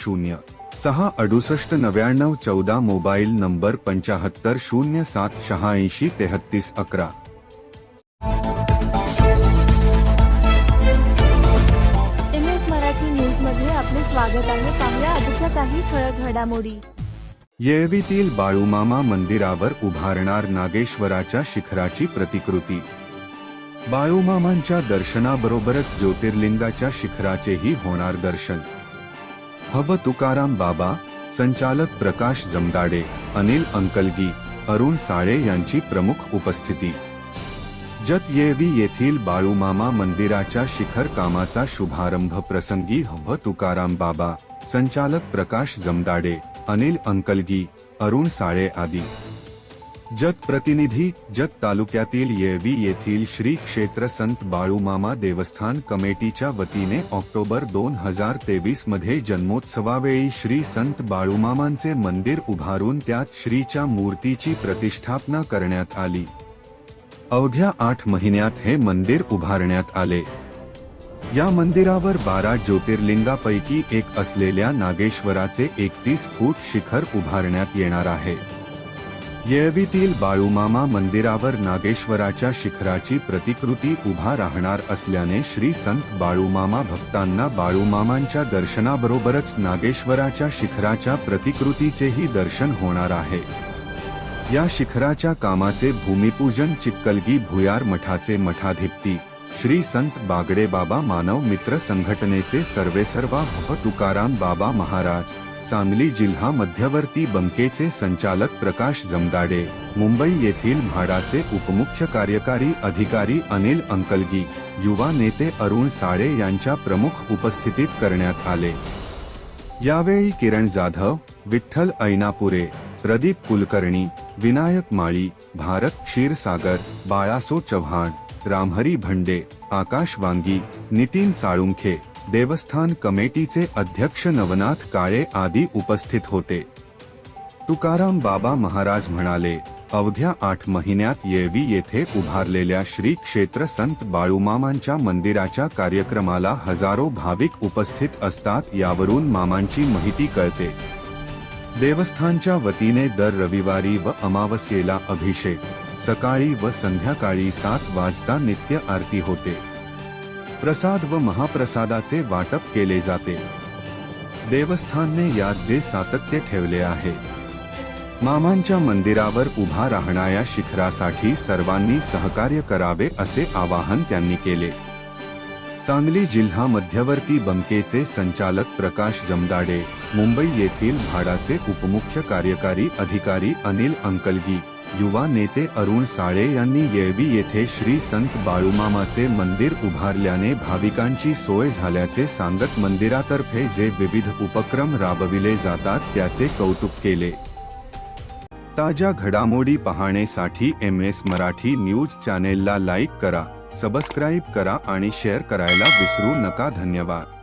शून्य. सहा अडुसष्ट नव्याण्णव चौदा मोबाईल नंबर पंचाहत्तर शून्य सात शहाऐंशी तेहत्तीस अकरा. एम एस मराठी न्यूजमध्ये आपले स्वागत आहे. पाहूया आजच्या काही ठळक घडामोडी. येळवीतील बाळूमामा मंदिरावर उभारणार नागेश्वराच्या शिखराची प्रतिकृती. बाळूमामांच्या दर्शनाबरोबरच ज्योतिर्लिंगाच्या शिखराचेही होणार दर्शन. हव तुकाराम बाबा संचालक प्रकाश जमदाडे अनिल अंकलगी अरुण साळे यांची प्रमुख उपस्थिती. जत येवी येथील बाळूमामा मंदिराच्या शिखर कामाचा शुभारंभ प्रसंगी हव तुकाराम बाबा संचालक प्रकाश जमदाडे अनिल अंकलगी अरुण साळे आदी. जत प्रतिनिधी जत तालुक्यातील येळवी येथील श्री क्षेत्र संत बाळूमामा देवस्थान कमिटीच्या वतीने ऑक्टोबर दोन हजार तेवीसमध्ये जन्मोत्सवावेळी श्री संत बाळूमामांचे मंदिर उभारून त्यात श्रीच्या मूर्तीची प्रतिष्ठापना करण्यात आली. अवघ्या आठ महिन्यात हे मंदिर उभारण्यात आले. या मंदिरावर बारा ज्योतिर्लिंगापैकी एक असलेल्या नागेश्वराचे एकतीस फूट शिखर उभारण्यात येणार आहे. येळवीतील बाळूमामा मंदिरावर नागेश्वराच्या शिखराची प्रतिकृती उभा राहणार असल्याने श्री संत बाळूमामा भक्तांना बाळूमामांच्या दर्शनाबरोबरच नागेश्वराच्या शिखराच्या प्रतिकृतीचेही दर्शन होणार आहे. या शिखराच्या कामाचे भूमिपूजन चिक्कलगी भुयार मठाचे मठाधिपती श्री संत बागडे बाबा मानव मित्र संघटनेचे सर्वेसर्वा हव तुकाराम बाबा महाराज सांगली जिल्हा मध्यवर्ती बंकेचे संचालक प्रकाश जमदाडे मुंबई येथील म्हाडाचे उपमुख्य कार्यकारी अधिकारी अनिल अंकलगी युवा नेते अरुण साळे यांच्या प्रमुख उपस्थितीत करण्यात आले. यावेळी किरण जाधव विठ्ठल ऐनापुरे प्रदीप कुलकर्णी विनायक माळी भारत क्षीरसागर बाळासो चव्हाण रामहरी भंडे आकाश वांगी नितीन साळुंखे देवस्थान कमेटीचे अध्यक्ष नवनाथ काळे आदी उपस्थित होते. तुकाराम बाबा महाराज म्हणाले अवघ्या आठ महिन्यात येवी येथे उभारलेल्या श्री क्षेत्र संत बाळूमामांच्या मंदिराच्या कार्यक्रमाला हजारो भाविक उपस्थित असतात यावरून मामांची माहिती कळते. देवस्थानच्या वतीने दर रविवारी व अमावस्येला अभिषेक सकाळी व संध्याकाळी सात वाजता नित्य आरती होते. प्रसाद व महाप्रसादाचे वाटप केले जाते. देवस्थानने यात जे सातत्य ठेवले आहे. मामांच्या मंदिरावर उभा राहणाऱ्या शिखरासाठी सर्वांनी सहकार्य करावे असे आवाहन त्यांनी केले. सांगली जिल्हा मध्यवर्ती बंकेचे संचालक प्रकाश जमदाडे मुंबई येथील भाडाचे उपमुख्य कार्यकारी अधिकारी अनिल अंकलगी युवा नेते अरुण साळे यांनी येळवी येथे श्री संत बाळूमामाचे मंदिर उभारल्याने भाविकांची सोय झाल्याचे सांगत मंदिरातर्फे जे विविध उपक्रम राबविले जातात त्याचे कौतुक केले. ताज्या घडामोडी पाहण्यासाठी एम एस मराठी न्यूज चॅनेलला लाईक करा सबस्क्राईब करा आणि शेअर करायला विसरू नका. धन्यवाद.